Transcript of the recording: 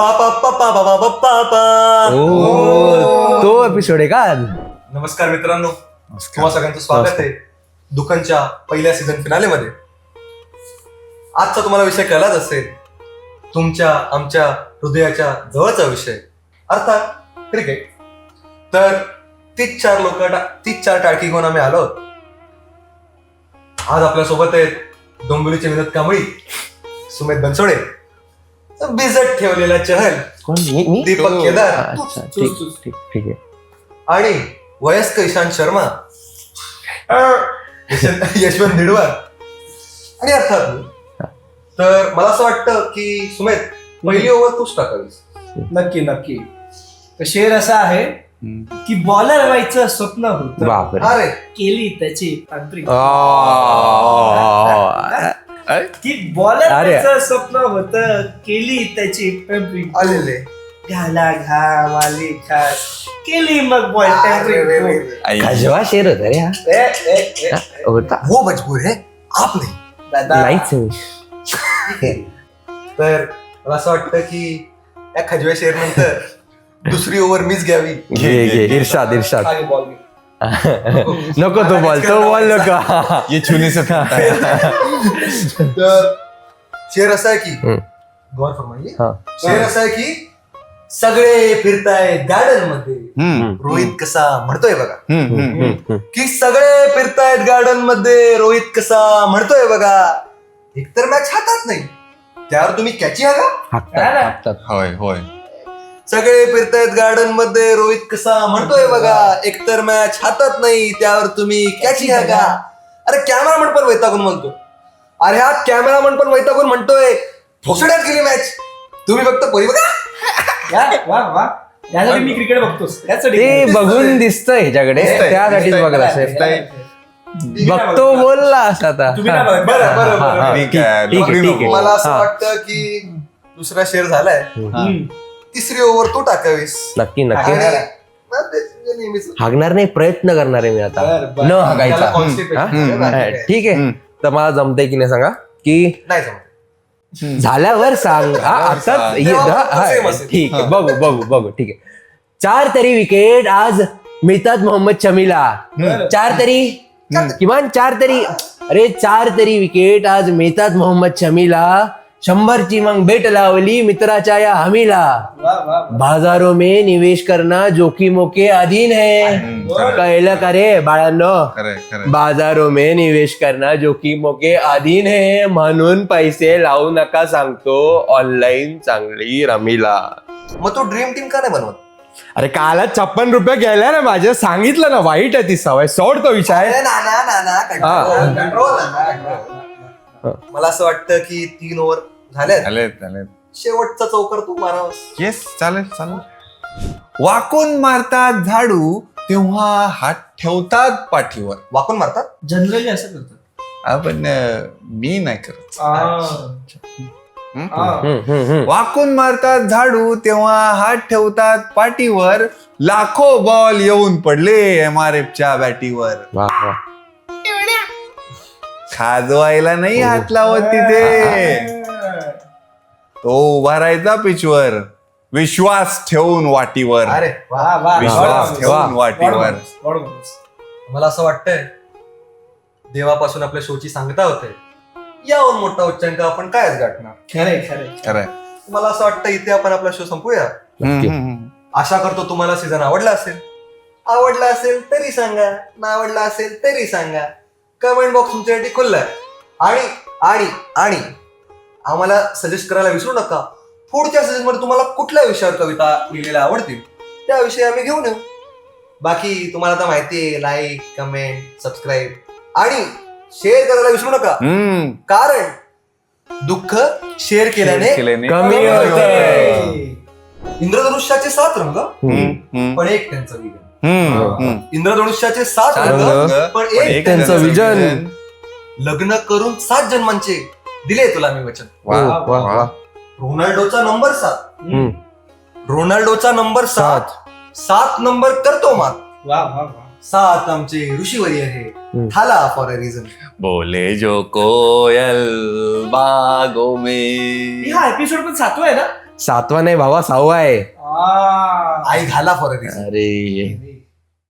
पापा पापा ओ तो एपिसोड आहे का नमस्कार मित्रांनो. तुम्हा सगळ्यांचं स्वागत आहे दुकानच्या पहिल्या सीझन फिनाले मध्ये. आजचा तुम्हाला विषय कळलाच असेल. तुमच्या आमच्या हृदयाच्या जवळचा विषय. अर्थात क्रिकेट तर तीच चार लोक तीच चार टाळकी घेऊन आम्ही आलो. आज आपल्यासोबत आहेत डोंबिवलीचे विनोद कांबळी सुमेध बनसोडे बिजट ठेवलेला चहल. कोण? मी मी? दीपक केदार. अच्छा ठीक ठीक ठीक आहे. आणि वयस्क इशांत शर्मा. यश- यशवंत निडवार आणि अर्थात मी. तर मला असं वाटतं की सुमेध पहिली ओव्हर तूच टाकावीस. नक्की नक्की. तर शेर असा आहे की बॉलर व्हायचं स्वप्न होतं. बापरे. अरे केली त्याची तांत्रिक. आ, की बॉलर स्वप्न होतं केली त्याची तांत्रिक आलेले. घाला घाम आली खास. केली मग बॉल. खजवा शेर होता रे हा? हा, होता. वो मजबूर है? आप नाही दादा नाहीच. तर मला असं वाटतं की या खजव्या शेर नंतर दुसरी ओव्हर मीच घ्यावी. घे घे इर्षाद इर्षाद बॉल. नको तो बॉल तो बॉल नको. ये छूने से था तर शेर असा आहे की. गौर फरमाइए हा. शेर असा आहे की सगळे फिरतायत गार्डनमध्ये हम्म, रोहित कसा म्हणतोय बघा. हम्म, हम्म, हम्म, हम्म. हम्म. की सगळे फिरतायत गार्डनमध्ये रोहित कसा म्हणतोय बघा. एकतर मॅच हातात नाही. त्यावर तुम्ही कॅची हा का हाकतात हाकतात. होय होय. सगळे फिरतायत गार्डनमध्ये. रोहित कसा म्हणतोय बघा एकतर मॅच हातात नाही त्यावर तुम्ही कॅची हा का अरे कॅमेरामन पण वैतागून म्हणतो. अरे हा कॅमेरामन पण वैतागून म्हणतोय. ठोसड्यात गेली मॅच तुम्ही फक्त परी बघा. यासाठी मी क्रिकेट बघतोस यासाठी ते बघून दिसतंय ह्याच्याकडे. त्यासाठीच. बघत असेल. बघतो बोलला असं आता. बरं, बरं, बरं. ठीक आहे. मला असं. वाटतं की दुसरा शेअर झालाय. तिसरी ओव्हर तू टाकावीस. नक्की नक्की. आणि ना, ते तुझं नेहमीच हागणार नाही प्रयत्न करणार आहे मी आता. बरं, बरं. न त्याला हागायचा. हा? आहे, हम्म, हा. ठीक आहे. हम्म. तर मला जमतंय की नाही सांगा? की नाही जमत. झाल्यावर सांग. हा, आताच सांग. ये- तेव्हा हा, फक्त हा, same असेल. ठीक आहे. बघू बघू बघू. ठीक आहे. चार तरी विकेट आज मिळतात मोहम्मद शमीला. चार तरी? किमान चार तरी. अरे चार तरी विकेट आज मिळतात मोहम्मद शमीला. शंभरची मग बेट लावली मित्राच्या या हमीला. बाजारों में निवेश करना जोखिमों के अधीन है. कळलं का रे बाळांनो. बाजारों में निवेश करना जोखिमों के अधीन है म्हणून पैसे लावू नका सांगतो ऑनलाईन चांगली रमीला. मग तू ड्रीम टीम का नाही बनवत? अरे कालच छप्पन रुपये गेल्या ना माझे. सांगितलं ना वाईट आहे ती सवय. सोड तो विषय. हा. मला असं वाटतं की तीन ओव्हर झाल्यात चालेल चालेल शेवटचा चौकर तू मारावस. येस चालेल चालेल. वाकून मारतात झाडू तेव्हा हात ठेवतात पाठीवर. वाकून मारतात? जनरली असं करतात. आपण अं, मी नाही करत. हम्म? हा. वाकून मारतात झाडू तेव्हा हात ठेवतात पाठीवर. लाखो बॉल येऊन पडले एम आर च्या बॅटीवर. वा वा खाजवायला नाही हात लावत तिथे. तो उभा राहायचा पिचवर. विश्वास ठेवून वाटीवर. अरे वा. वा, वा. विश्वास ठेवून वाटीवर. मला असं वाटतंय देवापासून आपल्या शोची सांगता होते. याहून मोठा उच्चांक आपण कायच गाठणार? खरंय खरंय. मला असं वाटतं इथे आपण आपला शो संपूया. आशा करतो तुम्हाला सीझन आवडला असेल. आवडला असेल तरी सांगा. ना आवडला असेल तरी सांगा. कमेंट बॉक्स तुमच्यासाठी खुल्ला आहे आणि आणि आणि आम्हाला सजेस्ट करायला विसरू नका. पुढच्या मध्ये तुम्हाला कुठल्या विषयावर कविता लिहिलेल्या आवडतील त्याविषयी आम्ही घेऊन येऊ. बाकी तुम्हाला आता माहिती आहे लाईक कमेंट सबस्क्राईब आणि शेअर करायला विसरू नका. हम्म. कारण दुःख शेअर केल्याने केल्याने कमी होते. इंद्रधनुष्याचे सात रंग हम्म, हम्म, पण एक त्यांचं हम्म. इंद्रधनुष्याचे सात सात रंग पण एक त्यांचं विजन. लग्न करून सात जन्मांचे दिले तुला मी वचन. रोनाल्डोचा नंबर सात. हम्म. रोनाल्डोचा नंबर सात. सात. नंबर करतो मात वा वा वा. सात आमचे ऋषीवरी आहे. थाला फॉर अ रिझन बोले जो कोयल बागो में. हा एपिसोड पण सातवा आहे ना? सातवा नाही भावा सहावा आहे. आ, आई घाला फॉर अरे.